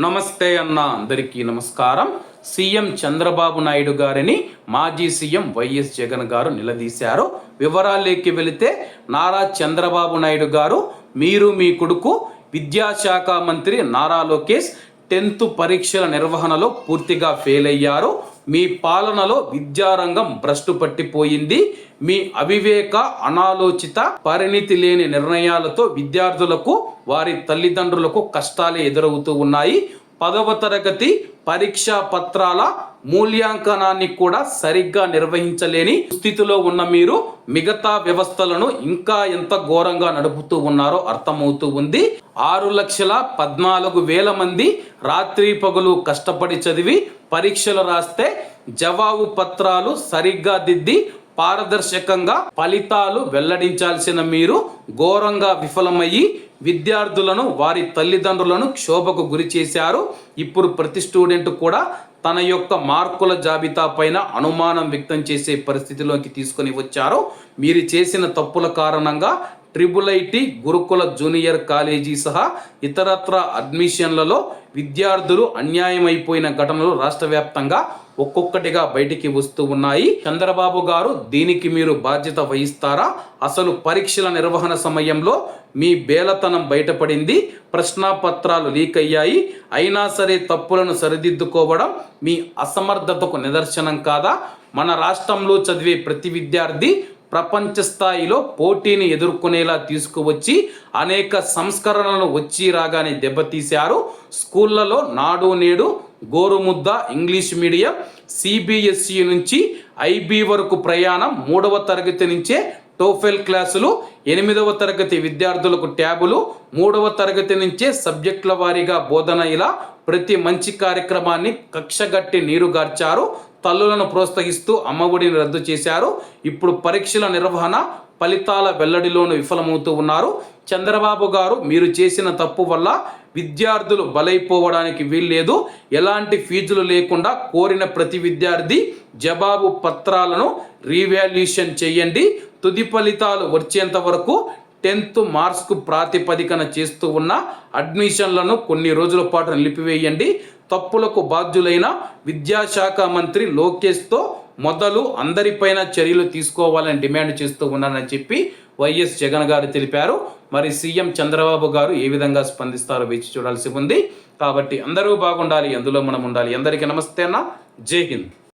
నమస్తే అన్న అందరికీ నమస్కారం. సీఎం చంద్రబాబు నాయుడు గారిని మాజీ సీఎం వైఎస్ జగన్ గారు నిలదీశారు. వివరాల్లోకి వెళితే నారా చంద్రబాబు నాయుడు గారు మీరు మీ కొడుకు విద్యాశాఖ మంత్రి నారా లోకేష్ టెన్త్ పరీక్షల నిర్వహణలో పూర్తిగా ఫెయిల్ అయ్యారు. మీ పాలనలో విద్యారంగం భ్రష్టు పట్టిపోయింది. మీ అవివేక అనాలోచిత పరిణితి లేని నిర్ణయాలతో విద్యార్థులకు వారి తల్లిదండ్రులకు కష్టాలే ఎదురవుతూ ఉన్నాయి. పదవ తరగతి పరీక్షా పత్రాల మూల్యాంకనాన్ని కూడా సరిగ్గా నిర్వహించలేని స్థితిలో ఉన్న మీరు మిగతా వ్యవస్థలను ఇంకా ఎంత ఘోరంగా నడుపుతూ ఉన్నారో అర్థమవుతూ ఉంది. ఆరు లక్షల పద్నాలుగు వేల మంది రాత్రి పగులు కష్టపడి చదివి పరీక్షలు రాస్తే జవాబు పత్రాలు సరిగ్గా దిద్ది పారదర్శకంగా ఫలితాలు వెల్లడించాల్సిన మీరు ఘోరంగా విఫలమయ్యి విద్యార్థులను వారి తల్లిదండ్రులను క్షోభకు గురి చేశారు. ఇప్పుడు ప్రతి స్టూడెంట్ కూడా తన యొక్క మార్కుల జాబితా పైన అనుమానం వ్యక్తం చేసే పరిస్థితిలోకి తీసుకొని వచ్చారు. మీరు చేసిన తప్పుల కారణంగా ట్రిపుల్ ఐటి గురుకుల జూనియర్ కాలేజీ సహా ఇతరత్ర అడ్మిషన్లలో విద్యార్థులు అన్యాయమైపోయిన ఘటనలు రాష్ట్ర వ్యాప్తంగా ఒక్కొక్కటిగా బయటికి వస్తూ ఉన్నాయి. చంద్రబాబు గారు దీనికి మీరు బాధ్యత వహిస్తారా? అసలు పరీక్షల నిర్వహణ సమయంలో మీ బేలతనం బయటపడింది. ప్రశ్నాపత్రాలు లీక్ అయ్యాయి. అయినా సరే తప్పులను సరిదిద్దుకోవడం మీ అసమర్థతకు నిదర్శనం కాదా? మన రాష్ట్రంలో చదివే ప్రతి విద్యార్థి ప్రపంచ స్థాయిలో పోటీని ఎదుర్కొనేలా తీసుకువచ్చి అనేక సంస్కరణలను వచ్చి రాగానే దెబ్బతీశారు. స్కూళ్ళలో Nadu Nedu Gorumudda English medium CBSE నుంచి ఐబీ వరకు ప్రయాణం మూడవ తరగతి నుంచే టోఫెల్ క్లాసులు ఎనిమిదవ తరగతి విద్యార్థులకు ట్యాబులు మూడవ తరగతి నుంచే సబ్జెక్టుల వారీగా బోధన ఇలా ప్రతి మంచి కార్యక్రమాన్ని కక్షగట్టి నీరుగార్చారు తల్లులను ప్రోత్సహిస్తూ అమ్మఒడిని రద్దు చేశారు. ఇప్పుడు పరీక్షల నిర్వహణ ఫలితాల వెల్లడిలోనూ విఫలమవుతూ ఉన్నారు. చంద్రబాబు గారు మీరు చేసిన తప్పు వల్ల విద్యార్థులు బలైపోవడానికి వీల్లేదు. ఎలాంటి ఫీజులు లేకుండా కోరిన ప్రతి విద్యార్థి జవాబు పత్రాలను రీవాల్యూషన్ చేయండి. తుది ఫలితాలు వచ్చేంత వరకు టెన్త్ మార్క్స్కు ప్రాతిపదికన చేస్తూ ఉన్న అడ్మిషన్లను కొన్ని రోజుల పాటు నిలిపివేయండి. తప్పులకు బాధ్యులైన విద్యాశాఖ మంత్రి లోకేష్తో మొదలు అందరిపైన చర్యలు తీసుకోవాలని డిమాండ్ చేస్తూ ఉన్నానని చెప్పి వైఎస్ జగన్ గారు తెలిపారు. మరి సీఎం చంద్రబాబు గారు ఏ విధంగా స్పందిస్తారో వేచి చూడాల్సి ఉంది. కాబట్టి అందరూ బాగుండాలి అందులో మనం ఉండాలి. అందరికీ నమస్తే అన్న. జై హింద్.